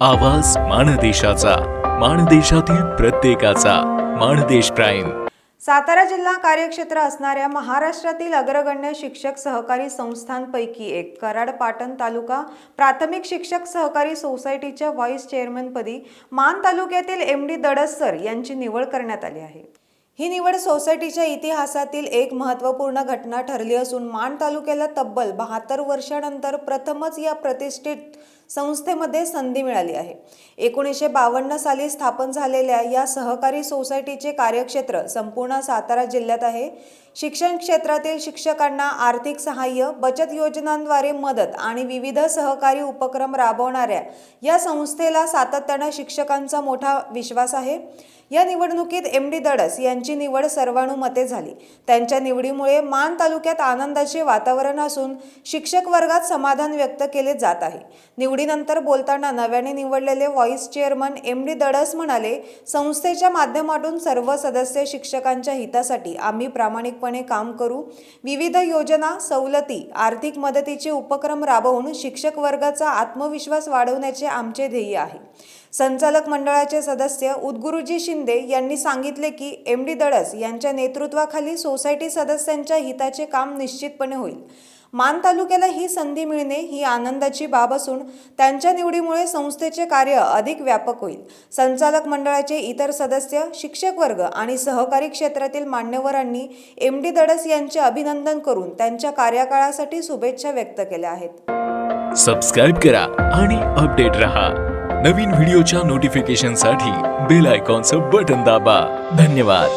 आवाज माणदेशाचा माणदेशातील प्रत्येकाचा माणदेश प्राईम. सातारा जिल्हा कार्यक्षेत्र असणाऱ्या महाराष्ट्रातील अग्रगण्य शिक्षक सहकारी संस्थांपैकी एक कराड पाटण तालुका प्राथमिक शिक्षक सहकारी सोसायटीच्या व्हाईस चेअरमनपदी मान तालुक्यातील एम डी दडसर यांची निवड करण्यात आली आहे. ही निवड सोसायटीच्या इतिहासातील एक महत्त्वपूर्ण घटना ठरली असून मान तालुक्याला तब्बल बहात्तर वर्षानंतर प्रथमच या प्रतिष्ठित संस्थेमध्ये संधी मिळाली आहे. एकोणीसशे बावन्न साली स्थापन झालेल्या या सहकारी सोसायटीचे कार्यक्षेत्र संपूर्ण सातारा जिल्ह्यात आहे. शिक्षण क्षेत्रातील शिक्षकांना आर्थिक सहाय्य बचत योजनांद्वारे मदत आणि विविध सहकारी उपक्रम राबवणाऱ्या या संस्थेला सातत्यानं शिक्षकांचा मोठा विश्वास आहे. या निवडणुकीत एम डी दडस यांची निवड सर्वानुमते झाली. त्यांच्या निवडीमुळे मान तालुक्यात आनंदाचे वातावरण असून शिक्षक वर्गात समाधान व्यक्त केले जात आहे. निवडीनंतर बोलताना नव्याने निवडलेले vice chairman M D Dadas म्हणाले संस्थेच्या माध्यमातून सर्व सदस्य शिक्षकांच्या हितासाठी आम्ही प्रामाणिकपणे काम करू. विविध योजना सवलती आर्थिक मदतीचे उपक्रम राबवून शिक्षक वर्गाचा आत्मविश्वास वाढवण्याचे आमचे ध्येय आहे. संचालक मंडळाचे सदस्य उदगुरुजी शिंदे यांनी सांगितले की एम डी दडस यांच्या नेतृत्वाखाली सोसायटी सदस्यांच्या हिताचे काम निश्चितपणे होईल. मान तालुक्याला ही संधी मिळणे ही आनंदाची बाब असून त्यांच्या निवडीमुळे संस्थेचे कार्य अधिक व्यापक होईल. संचालक मंडळाचे इतर सदस्य शिक्षक वर्ग आणि सहकारी क्षेत्रातील मान्यवरांनी एम डी दडस यांचे अभिनंदन करून त्यांच्या कार्यकाळासाठी शुभेच्छा व्यक्त केल्या आहेत. सबस्क्राईब करा आणि अपडेट रहा. नवीन व्हिडिओच्या नोटिफिकेशनसाठी बेल आयकॉनचं बटन दाबा. धन्यवाद.